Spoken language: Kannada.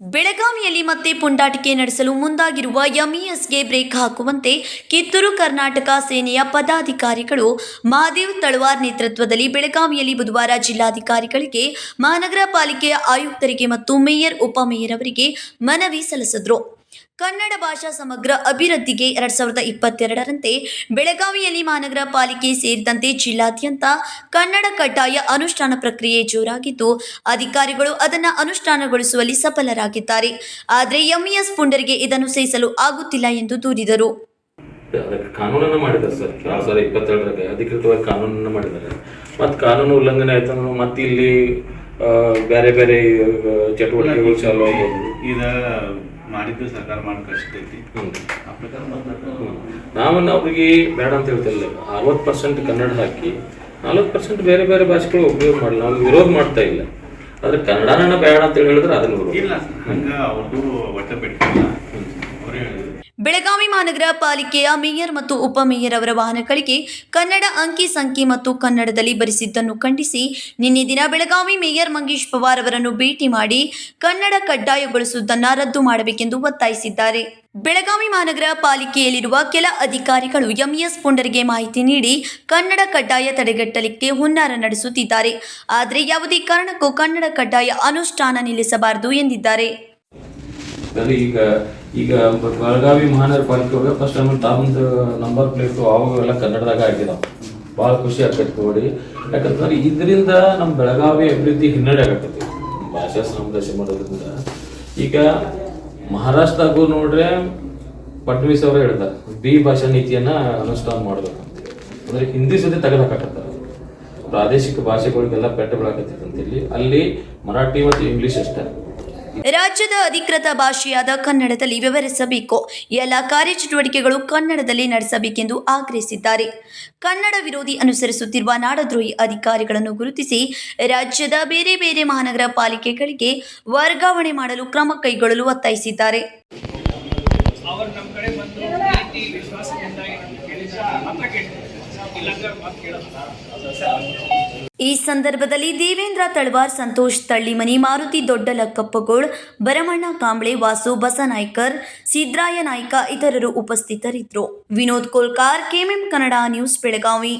ಬೆಳಗಾವಿಯಲ್ಲಿ ಮತ್ತೆ ಪುಂಡಾಟಿಕೆ ನಡೆಸಲು ಮುಂದಾಗಿರುವ ಎಂಇಎಸ್ಗೆ ಬ್ರೇಕ್ ಹಾಕುವಂತೆ ಕಿತ್ತೂರು ಕರ್ನಾಟಕ ಸೇನೆಯ ಪದಾಧಿಕಾರಿಗಳು ಮಹಾದೇವ್ ತಳವಾರ್ ನೇತೃತ್ವದಲ್ಲಿ ಬೆಳಗಾವಿಯಲ್ಲಿ ಬುಧವಾರ ಜಿಲ್ಲಾಧಿಕಾರಿಗಳಿಗೆ, ಮಹಾನಗರ ಪಾಲಿಕೆಯ ಆಯುಕ್ತರಿಗೆ ಮತ್ತು ಮೇಯರ್ ಉಪಮೇಯರ್ ಅವರಿಗೆ ಮನವಿ ಸಲ್ಲಿಸಿದ್ರು. ಕನ್ನಡ ಭಾಷಾ ಸಮಗ್ರ ಅಭಿವೃದ್ಧಿಗೆ ಎರಡ್ ಸಾವಿರದ ಇಪ್ಪತ್ತೆರಡರಂತೆ ಬೆಳಗಾವಿಯಲ್ಲಿ ಮಹಾನಗರ ಪಾಲಿಕೆ ಸೇರಿದಂತೆ ಜಿಲ್ಲಾದ್ಯಂತ ಕನ್ನಡ ಕಡ್ಡಾಯ ಅನುಷ್ಠಾನ ಪ್ರಕ್ರಿಯೆ ಜೋರಾಗಿದ್ದು ಅಧಿಕಾರಿಗಳು ಅದನ್ನು ಅನುಷ್ಠಾನಗೊಳಿಸುವಲ್ಲಿ ಸಫಲರಾಗಿದ್ದಾರೆ. ಆದರೆ ಎಂಇಎಸ್ ಪುಂಡರಿಗೆ ಇದನ್ನು ಸಹಿಸಲು ಆಗುತ್ತಿಲ್ಲ ಎಂದು ದೂರಿದರು. ಕಾನೂನನ್ನ ಮಾಡಿದ್ದಾರೆ ಸರ್. ಎರಡ್ ಸಾವಿರದ ಇಪ್ಪತ್ತೆರಡರಾಗೆ ಅಧಿಕೃತವಾಗಿ ಕಾನೂನನ್ನ ಮಾಡಿದ್ದಾರೆ. ಮತ್ತು ಕಾನೂನು ಉಲ್ಲಂಘನೆ ಆಯ್ತಂದ್ರೆ ಮತ್ತೆ ಇಲ್ಲಿ ಬೇರೆ ಬೇರೆ ಚಟುವಟಿಕೆಗಳು ಚಾಲೂ ಆಗ್ಬೋದು ಇದ ಮಾಡಿದ್ದು ಸರ್ಕಾರ ಮಾಡಿ ಕಳಿಸ್ತೈತಿ ಆ ಪ್ರಕಾರ ಮತ್ತೆ ನಾವನ್ನ ಅವ್ರಿಗೆ ಬೇಡ ಅಂತ ಹೇಳ್ತಿಲ್ಲ. ಅರವತ್ತು ಪರ್ಸೆಂಟ್ ಕನ್ನಡ ಹಾಕಿ ನಲ್ವತ್ತು ಪರ್ಸೆಂಟ್ ಬೇರೆ ಬೇರೆ ಭಾಷೆಗಳು ಉಪಯೋಗ ಮಾಡಲ್ಲ. ನಾವು ವಿರೋಧ ಮಾಡ್ತಾ ಇಲ್ಲ. ಆದ್ರೆ ಕನ್ನಡನ ಬೇಡ ಅಂತ ಹೇಳಿದ್ರೆ ಅದನ್ನು ಇಲ್ಲ ಹಂಗ ಅವ್ರದ್ದು ಒಟ್ಟ ಬಿಟ್ಟಿಲ್ಲ. ಬೆಳಗಾವಿ ಮಹಾನಗರ ಪಾಲಿಕೆಯ ಮೇಯರ್ ಮತ್ತು ಉಪಮೇಯರ್ ಅವರ ವಾಹನಗಳಿಗೆ ಕನ್ನಡ ಅಂಕಿ ಸಂಖ್ಯೆ ಮತ್ತು ಕನ್ನಡದಲ್ಲಿ ಬರೆಸಿದ್ದನ್ನು ಖಂಡಿಸಿ ನಿನ್ನೆ ದಿನ ಬೆಳಗಾವಿ ಮೇಯರ್ ಮಂಗೇಶ್ ಪವಾರ್ ಅವರನ್ನು ಭೇಟಿ ಮಾಡಿ ಕನ್ನಡ ಕಡ್ಡಾಯಗೊಳಿಸುವುದನ್ನು ರದ್ದು ಮಾಡಬೇಕೆಂದು ಒತ್ತಾಯಿಸಿದ್ದಾರೆ. ಬೆಳಗಾವಿ ಮಹಾನಗರ ಪಾಲಿಕೆಯಲ್ಲಿರುವ ಕೆಲ ಅಧಿಕಾರಿಗಳು ಎಂಇಎಸ್ ಪುಂಡರಿಗೆ ಮಾಹಿತಿ ನೀಡಿ ಕನ್ನಡ ಕಡ್ಡಾಯ ತಡೆಗಟ್ಟಲಿಕ್ಕೆ ಹುನ್ನಾರ ನಡೆಸುತ್ತಿದ್ದಾರೆ. ಆದರೆ ಯಾವುದೇ ಕಾರಣಕ್ಕೂ ಕನ್ನಡ ಕಡ್ಡಾಯ ಅನುಷ್ಠಾನ ನಿಲ್ಲಿಸಬಾರದು ಎಂದಿದ್ದಾರೆ. ಅದು ಈಗ ಈಗ ಬೆಳಗಾವಿ ಮಹಾನಗರ ಪಾಲಿಕೆ ಒಳಗೆ ಫಸ್ಟ್ ಟೈಮ್ ತಮ್ಮದು ನಂಬರ್ ಪ್ಲೇಟು ಅವಾಗೆಲ್ಲ ಕನ್ನಡದಾಗ ಆಗಿದಾವ. ಭಾಳ ಖುಷಿ ಆಗ್ತೈತಿ ನೋಡಿ. ಯಾಕಂತಂದ್ರೆ ಇದರಿಂದ ನಮ್ಮ ಬೆಳಗಾವಿ ಅಭಿವೃದ್ಧಿ ಹಿನ್ನಡೆ ಆಗತ್ತೈತಿ ಭಾಷಾ ಸಮದರ್ಶಿ ಮಾಡೋದ್ರಿಂದ. ಈಗ ಮಹಾರಾಷ್ಟ್ರದಾಗೂ ನೋಡ್ರೆ ಫಡ್ನವೀಸ್ ಅವರು ಹೇಳ್ತಾರೆ ಬಿ ಭಾಷಾ ನೀತಿಯನ್ನ ಅನುಷ್ಠಾನ ಮಾಡ್ಬೇಕು ಅಂದ್ರೆ ಹಿಂದಿ ಸುದ್ದಿ ತೆಗೆದಾಕತ್ತಾರ ಪ್ರಾದೇಶಿಕ ಭಾಷೆಗಳಿಗೆಲ್ಲ ಪೆಟ್ಟು ಬೀಳಾಕತ್ತೈತೆ ಅಂತ ಇಲ್ಲಿ ಅಲ್ಲಿ ಮರಾಠಿ ಮತ್ತು ಇಂಗ್ಲಿಷ್ ಅಷ್ಟೇ. ರಾಜ್ಯದ ಅಧಿಕೃತ ಭಾಷೆಯಾದ ಕನ್ನಡದಲ್ಲಿ ವಿವರಿಸಬೇಕು. ಎಲ್ಲ ಕಾರ್ಯಚಟುವಟಿಕೆಗಳು ಕನ್ನಡದಲ್ಲಿ ನಡೆಸಬೇಕೆಂದು ಆಗ್ರಹಿಸಿದ್ದಾರೆ. ಕನ್ನಡ ವಿರೋಧಿ ಅನುಸರಿಸುತ್ತಿರುವ ನಾಡದ್ರೋಹಿ ಅಧಿಕಾರಿಗಳನ್ನು ಗುರುತಿಸಿ ರಾಜ್ಯದ ಬೇರೆ ಬೇರೆ ಮಹಾನಗರ ಪಾಲಿಕೆಗಳಿಗೆ ವರ್ಗಾವಣೆ ಮಾಡಲು ಕ್ರಮ ಕೈಗೊಳ್ಳಲು ಒತ್ತಾಯಿಸಿದ್ದಾರೆ. ಈ ಸಂದರ್ಭದಲ್ಲಿ ದೇವೇಂದ್ರ ತಳವಾರ್, ಸಂತೋಷ್ ತಳ್ಳಿಮನಿ ಮಾರುತಿ ದೊಡ್ಡಲಕ್ಕಪ್ಪಗೋಳ್, ಭರಮಣ್ಣ ಕಾಂಬ್ಳೆ, ವಾಸು ಬಸನಾಯ್ಕರ್, ಸಿದ್ರಾಯ ನಾಯ್ಕ ಇತರರು ಉಪಸ್ಥಿತರಿದ್ದರು. Vinod Kolkar, KMM Kannada news, Belagavi.